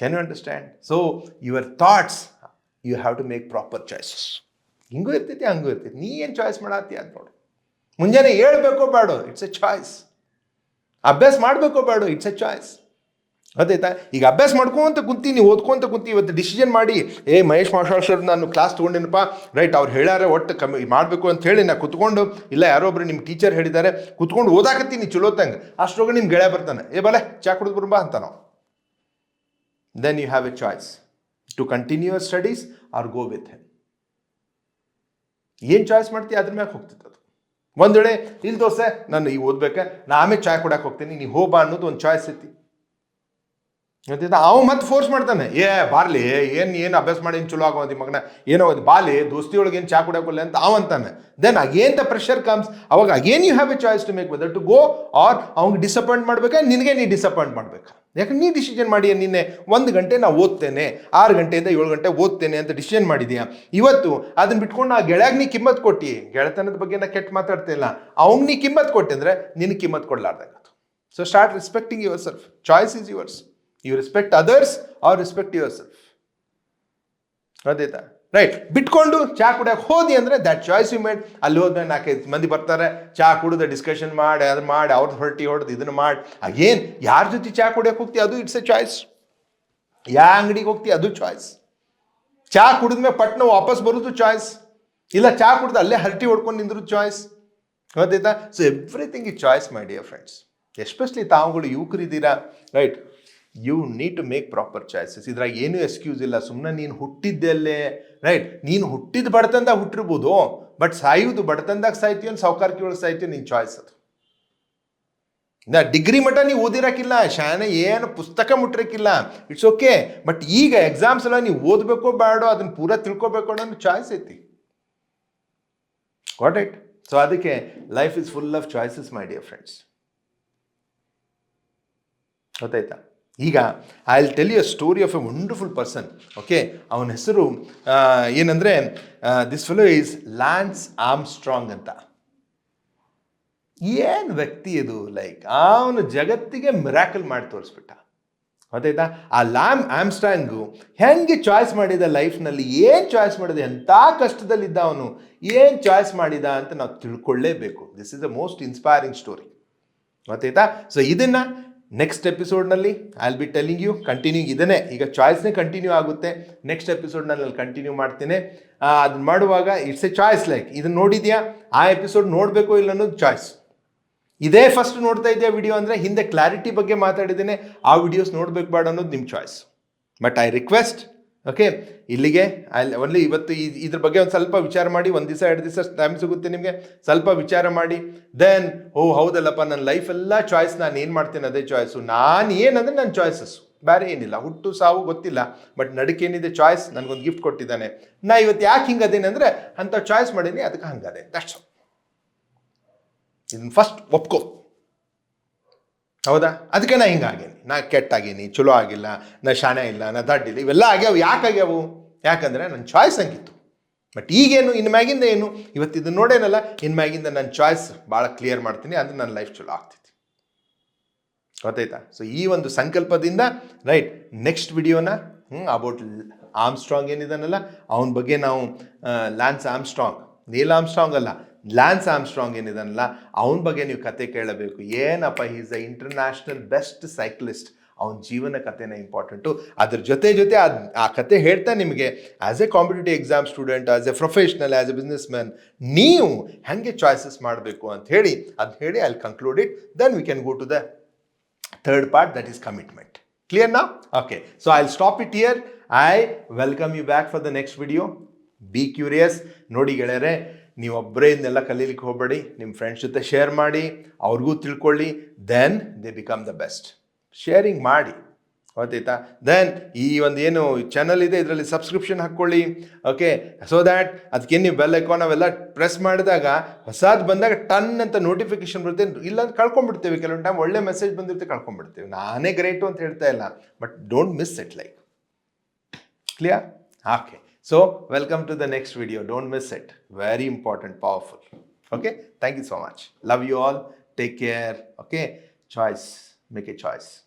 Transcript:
Can you understand so your thoughts you have to make proper choices ಹಿಂಗೂ ಇರ್ತೈತಿ ಹಂಗೂ ಇರ್ತೈತಿ ನೀ ಏನು ಚಾಯ್ಸ್ ಮಾಡತ್ತಿ ಅದು ನೋಡು. ಮುಂಜಾನೆ ಹೇಳ್ಬೇಕೋ ಬೇಡ ಇಟ್ಸ್ ಎ ಚಾಯ್ಸ್ ಅಭ್ಯಾಸ ಮಾಡಬೇಕೋ ಬೇಡ ಇಟ್ಸ್ ಎ ಚಾಯ್ಸ್ ಗೊತ್ತಾಯ್ತಾ ಈಗ ಅಭ್ಯಾಸ ಮಾಡ್ಕೊಂತ ಕುಂತೀನಿ ಓದ್ಕೊಂತ ಕುಂತಿ, ಇವತ್ತು ಡಿಸಿಷನ್ ಮಾಡಿ, ಏ, ಮಹೇಶ್ ಮಾಸ್ಟರ್ ಸರ್, ನಾನು ಕ್ಲಾಸ್ ತೊಗೊಂಡಿನಪ್ಪ. ರೈಟ್ ಅವ್ರು ಹೇಳ್ಯಾರ, ಒಟ್ಟು ಕಮ್ಮಿ ಮಾಡಬೇಕು ಅಂತ ಹೇಳಿ, ನಾ ಕುತ್ಕೊಂಡು, ಇಲ್ಲ, ಯಾರೋ ಒಬ್ರು ನಿಮ್ಮ ಟೀಚರ್ ಹೇಳಿದ್ದಾರೆ, ಕುತ್ಕೊಂಡು ಓದಾಕತ್ತೀನಿ ಚಲೋತಂಗೆ ಅಷ್ಟರೊಳಗೆ ನಿಮ್ಮ ಗೆಳೆಯ ಬರ್ತಾನೆ. ಏ, ಬಲೆ, ಚಾ ಕುಡಿದು ಬರುಂಬ ಅಂತ ನಾವು. Then you have a choice to continue your studies or go with him. ಏನು ಚಾಯ್ಸ್ ಮಾಡ್ತೀಯ ಅದ್ರ ಮ್ಯಾಗ ಹೋಗ್ತಿತ್ತು ಅದು. ಒಂದು ವೇಳೆ ಇಲ್ಲಿ ದೋಸೆ ನಾನು ಈಗ ಓದ್ಬೇಕಾ, ನಾ ಆಮೇಲೆ ಚಾಯ್ ಕೊಡಕ್ಕೆ ಹೋಗ್ತೀನಿ ನೀವು ಹೋಬಾ ಅನ್ನೋದು ಒಂದು ಚಾಯ್ಸ್ ಐತಿ. ಗೊತ್ತಿದ್ದ? ಅವ ಮತ್ತೆ ಫೋರ್ಸ್ ಮಾಡ್ತಾನೆ. ಏ, ಬಾರ್ಲಿ, ಏನು ಏನು ಅಭ್ಯಾಸ ಮಾಡಿ, ಏನು ಚಲೋ ಆಗೋದು ಮಗನ? ಏನೋ ಅದು ಬಾಲಿ, ದೋಸ್ತಿ ಒಳಗೆ ಏನು ಚಾ ಕುಡಿಯೋಲ್ಲ ಅಂತ ಅವ ಅಂತಾನೆ. Then again the pressure comes ಅವಾಗ again you have a choice to make whether to go or ಅವ್ನಿಗೆ ಡಿಸಪಾಯಿಂಟ್ ಮಾಡ್ಬೇಕಾ? ನಿನಗೆ ನೀ ಡಿಸಪಾಯಿಂಟ್ ಮಾಡ್ಬೇಕಾ? ಯಾಕಂದ್ರೆ ನೀ ಡಿಸಿಷನ್ ಮಾಡಿ ನಿನ್ನೆ ಒಂದು ಗಂಟೆ ನಾ ಓದ್ತೇನೆ, ಆರು ಗಂಟೆಯಿಂದ ಏಳು ಗಂಟೆ ಓದ್ತೇನೆ ಅಂತ ಡಿಸಿಷನ್ ಮಾಡಿದ್ಯಾ? ಇವತ್ತು ಅದನ್ನ ಬಿಟ್ಕೊಂಡು ನಾ ಗೆಳೆಯಾಗ ನೀ ಕಿಮ್ಮತ್ ಕೊಟ್ಟಿ. ಗೆಳೆತನದ ಬಗ್ಗೆ ನಾ ಕೆಟ್ಟ ಮಾತಾಡ್ತಾ ಇಲ್ಲ. ಅವ್ನಿಗೆ ನೀ ಕಿಮ್ಮತ್ ಕೊಟ್ಟೆ ಅಂದರೆ ನಿನ್ನ ಕಿಮ್ಮತ್ ಕೊಡ್ಲಾರ್ದಂಗೆ so start respecting yourself choice is yours you respect others or respect yourself ಅದೇತಾ right ಬಿಟ್ಕೊಂಡು ಚಾ ಕುಡಿಯೋಕೆ ಹೋದಿ ಅಂದರೆ ದಟ್ ಚಾಯ್ಸ್ ಯು ಮೇಡ್ ಅಲ್ಲಿ ಹೋದ್ಮೇಲೆ ನಾಲ್ಕೈದು ಮಂದಿ ಬರ್ತಾರೆ. ಚಾ ಕುಡಿದು ಡಿಸ್ಕಷನ್ ಮಾಡಿ, ಅದು ಮಾಡಿ ಅವ್ರದ್ದು ಹೊರಟಿ ಹೊಡೆದು ಇದನ್ನು ಮಾಡಿ. ಏನು ಯಾರ ಜೊತೆ ಚಾ ಕುಡಿಯೋಕೆ ಹೋಗ್ತಿ ಅದು ಇಟ್ಸ್ ಎ ಚಾಯ್ಸ್ ಯಾವ ಅಂಗಡಿಗೆ ಹೋಗ್ತಿ ಅದು ಚಾಯ್ಸ್ ಚಾ ಕುಡಿದ್ಮೇಲೆ ಪಟ್ನ ವಾಪಸ್ ಬರೋದು ಚಾಯ್ಸ್ ಇಲ್ಲ ಚಾ ಕುಡಿದು ಅಲ್ಲೇ ಹರಟಿ ಹೊಡ್ಕೊಂಡು ನಿಂದ್ರು ಚಾಯ್ಸ್ ಗೊತ್ತಾಯ್ತಾ? ಸೊ ಎವ್ರಿಥಿಂಗ್ ಈ choice my dear friends especially ತಾವುಗಳು ಯುವಕರಿದ್ದೀರಾ? Right you need to make proper choices ಇದ್ರಾಗ ಏನೂ ಎಕ್ಸ್ಕ್ಯೂಸ್ ಇಲ್ಲ. ಸುಮ್ಮನೆ ನೀನು ಹುಟ್ಟಿದ್ದಲ್ಲೇ ರೈಟ್ ನೀನು ಹುಟ್ಟಿದ ಬಡತನದಾಗ ಹುಟ್ಟಿರ್ಬೋದು ಬಟ್ ಸಾಯುವುದು ಬಡತನದಾಗ ಸಾಯ್ತೀವಿ ಅಂತ ಸಾವುಕಾರಕ್ಕೆ ಒಳಗೆ ಸಾಯ್ತೀವಿ ನಿನ್ನ ಚಾಯ್ಸ್ ಅದು. ನಾ ಡಿಗ್ರಿ ಮಟ್ಟ ನೀವು ಓದಿರಕ್ಕಿಲ್ಲ ಶಾನೆ ಏನು ಪುಸ್ತಕ ಮುಟ್ಟಿರಕ್ಕಿಲ್ಲ ಇಟ್ಸ್ ಓಕೆ ಬಟ್ ಈಗ ಎಕ್ಸಾಮ್ಸ್ ಎಲ್ಲ ನೀವು ಓದಬೇಕೋ ಬೇಡೋ ಅದನ್ನ ಪೂರ ತಿಳ್ಕೊಬೇಕು ಅನ್ನೋ ಚಾಯ್ಸ್ ಐತಿ. ವಾಟ್ ಇಟ್ ಸೊ ಅದಕ್ಕೆ life is full of choices my dear friends ಗೊತ್ತಾಯ್ತಾ? ಈಗ I will tell you story of a wonderful person okay ಅವನ ಹೆಸರು ಏನಂದರೆ this fellow is Lance Armstrong ಅಂತ. ಏನು ವ್ಯಕ್ತಿ ಇದು? ಲೈಕ್ ಅವನು ಜಗತ್ತಿಗೆ ಮಿರಾಕಲ್ ಮಾಡಿ ತೋರಿಸ್ಬಿಟ್ಟ. ಗೊತ್ತಾಯ್ತಾ? ಆ ಲ್ಯಾಮ್ ಆಮ್ಸ್ಟ್ರಾಂಗು ಹೆಂಗೆ ಚಾಯ್ಸ್ ಮಾಡಿದ ಲೈಫ್ನಲ್ಲಿ ಏನು ಚಾಯ್ಸ್ ಮಾಡಿದ ಎಂಥ ಕಷ್ಟದಲ್ಲಿದ್ದ ಅವನು, ಏನು ಚಾಯ್ಸ್ ಮಾಡಿದ ಅಂತ ನಾವು ತಿಳ್ಕೊಳ್ಳೇಬೇಕು. This is the most inspiring story ಗೊತ್ತಾಯ್ತಾ? ಸೊ ಇದನ್ನು next ಎಪಿಸೋಡ್ನಲ್ಲಿ I will be telling you continue ಇದನ್ನೇ. ಈಗ ಚಾಯ್ಸ್ನೇ ಕಂಟಿನ್ಯೂ ಆಗುತ್ತೆ. ನೆಕ್ಸ್ಟ್ ಎಪಿಸೋಡ್ನಲ್ಲಿ ಅಲ್ಲಿ ಕಂಟಿನ್ಯೂ ಮಾಡ್ತೀನಿ. ಅದನ್ನ ಮಾಡುವಾಗ ಇಟ್ಸ್ ಎ ಚಾಯ್ಸ್ ಲೈಕ್ ಇದನ್ನ ನೋಡಿದ್ಯಾ? ಆ ಎಪಿಸೋಡ್ ನೋಡಬೇಕು ಇಲ್ಲ ಅನ್ನೋದು ಚಾಯ್ಸ್ ಇದೇ ಫಸ್ಟ್ ನೋಡ್ತಾ ಇದೆಯಾ ವಿಡಿಯೋ ಅಂದರೆ ಹಿಂದೆ ಕ್ಲಾರಿಟಿ ಬಗ್ಗೆ ಮಾತಾಡಿದ್ದೇನೆ, ಆ ವಿಡಿಯೋಸ್ ನೋಡಬೇಕು ಬೇಡ ಅನ್ನೋದು ನಿಮ್ಮ choice but I request okay ಇಲ್ಲಿಗೆ, ಅಲ್ಲಿ ಒನ್ಲಿ ಇವತ್ತು ಇದ್ರ ಬಗ್ಗೆ ಒಂದು ಸ್ವಲ್ಪ ವಿಚಾರ ಮಾಡಿ, ಒಂದು ದಿವಸ, ಎರಡು ದಿವಸ ಟೈಮ್ ಸಿಗುತ್ತೆ ನಿಮಗೆ. ಸ್ವಲ್ಪ ವಿಚಾರ ಮಾಡಿ. ದೆನ್ ಓ, ಹೌದಲ್ಲಪ್ಪ ನನ್ನ ಲೈಫೆಲ್ಲ ಚಾಯ್ಸ್ ನಾನು ಏನು ಮಾಡ್ತೇನೆ ಅದೇ ಚಾಯ್ಸು ನಾನು ಏನಂದರೆ ನನ್ನ ಚಾಯ್ಸಸ್ ಬೇರೆ ಏನಿಲ್ಲ. ಹುಟ್ಟು, ಸಾವು ಗೊತ್ತಿಲ್ಲ. ಬಟ್ ನಡಕೇನಿದೆ ಚಾಯ್ಸ್ ನನಗೊಂದು ಗಿಫ್ಟ್ ಕೊಟ್ಟಿದ್ದಾನೆ. ನಾ ಇವತ್ತು ಯಾಕೆ ಹಿಂಗದೇನೆ ಅಂದರೆ, ಅಂಥ ಚಾಯ್ಸ್ ಮಾಡೀನಿ, ಅದಕ್ಕೆ ಹಂಗದೆ. ದಟ್ಸ್ ಇದನ್ನ ಫಸ್ಟ್ ಒಪ್ಕೋ. ಹೌದಾ? ಅದಕ್ಕೆ ನಾ ಹಿಂಗಾಗೇನಿ. ನಾ ಕೆಟ್ಟಾಗೀನಿ, ಚಲೋ ಆಗಿಲ್ಲ, ನಾ ಶಾಣೆ ಇಲ್ಲ, ನಾ ದಡ್ಡಿಲ್ಲ ಇವೆಲ್ಲ ಆಗ್ಯಾವ. ಯಾಕೆ ಆಗ್ಯಾವು? ಯಾಕಂದರೆ ನನ್ನ ಚಾಯ್ಸ್ ಹಂಗಿತ್ತು. ಬಟ್ ಈಗೇನು ಇನ್ನು ಮ್ಯಾಗಿಂದ ಏನು? ಇವತ್ತು ನೋಡೇನಲ್ಲ ಇನ್ನು ಮ್ಯಾಗಿಂದ ನನ್ನ ಚಾಯ್ಸ್ ಭಾಳ ಕ್ಲಿಯರ್ ಮಾಡ್ತೀನಿ, ಅಂದ್ರೆ ನನ್ನ ಲೈಫ್ ಚಲೋ ಆಗ್ತೈತಿ. ಗೊತ್ತಾಯ್ತಾ? ಸೊ ಈ ಒಂದು ಸಂಕಲ್ಪದಿಂದ ರೈಟ್ ನೆಕ್ಸ್ಟ್ ವಿಡಿಯೋನ ಹ್ಞೂ ಅಬೌಟ್ ಆರ್ಮ್ ಸ್ಟ್ರಾಂಗ್ ಏನಿದಾನಲ್ಲ, ಅವನ ಬಗ್ಗೆ ನಾವು Lance Armstrong Neil Armstrong ಅಲ್ಲ. ಲ್ಯಾನ್ಸ್ ಆರ್ಮ್ ಸ್ಟ್ರಾಂಗ್ ಏನಿದಾನಲ್ಲ, ಅವನ ಬಗ್ಗೆ ನೀವು ಕತೆ ಕೇಳಬೇಕು. ಏನಪ್ಪ is a international best cyclist ಅವನ ಜೀವನ ಕಥೆನ ಇಂಪಾರ್ಟೆಂಟು ಅದ್ರ ಜೊತೆ ಜೊತೆ ಆ ಆ ಕತೆ ಹೇಳ್ತಾ ನಿಮಗೆ as a competitive exam student as a professional as a businessman ನೀವು ಹೇಗೆ ಚಾಯ್ಸಸ್ ಮಾಡಬೇಕು ಅಂತ ಹೇಳಿ, ಅದು ಹೇಳಿ I conclude it then we can go to the third part, that is commitment. Clear now? Okay. So, i'll stop it here. I welcome you back for the next video. Be curious ನೋಡಿ ಗೆಳೆಯರೆ ನೀವೊಬ್ಬರೇ ಇದನ್ನೆಲ್ಲ ಕಲೀಲಿಕ್ಕೆ ಹೋಗಬೇಡಿ. ನಿಮ್ಮ friends ಜೊತೆ share ಮಾಡಿ, ಅವ್ರಿಗೂ ತಿಳ್ಕೊಳ್ಳಿ. Then they become the best sharing ಮಾಡಿ. ಗೊತ್ತಾಯ್ತಾ? ದೆನ್ ಈ ಒಂದು ಏನು ಚಾನಲ್ ಇದೆ, ಇದರಲ್ಲಿ ಸಬ್ಸ್ಕ್ರಿಪ್ಷನ್ ಹಾಕ್ಕೊಳ್ಳಿ. ಓಕೆ ಸೊ ದ್ಯಾಟ್ ಅದಕ್ಕೆ ನೀವು ಬೆಲ್ ಐಕಾನ್ ಅವೆಲ್ಲ ಪ್ರೆಸ್ ಮಾಡಿದಾಗ ಹೊಸದು ಬಂದಾಗ ಟನ್ ಅಂತ ನೋಟಿಫಿಕೇಶನ್ ಬರುತ್ತೆ. ಇಲ್ಲ ಕಳ್ಕೊಂಡ್ಬಿಡ್ತೇವೆ. ಕೆಲವೊಂದು ಟೈಮ್ ಒಳ್ಳೆ ಮೆಸೇಜ್ ಬಂದಿರುತ್ತೆ, ಕಳ್ಕೊಂಡ್ಬಿಡ್ತೇವೆ. ನಾನೇ ಗ್ರೇಟು ಅಂತ ಹೇಳ್ತಾ ಇಲ್ಲ. But don't miss it like clear okay So, welcome to the next video. Don't miss it. Very important, powerful. Okay. Thank you so much. Love you all. Take care. Okay. Choice. Make a choice.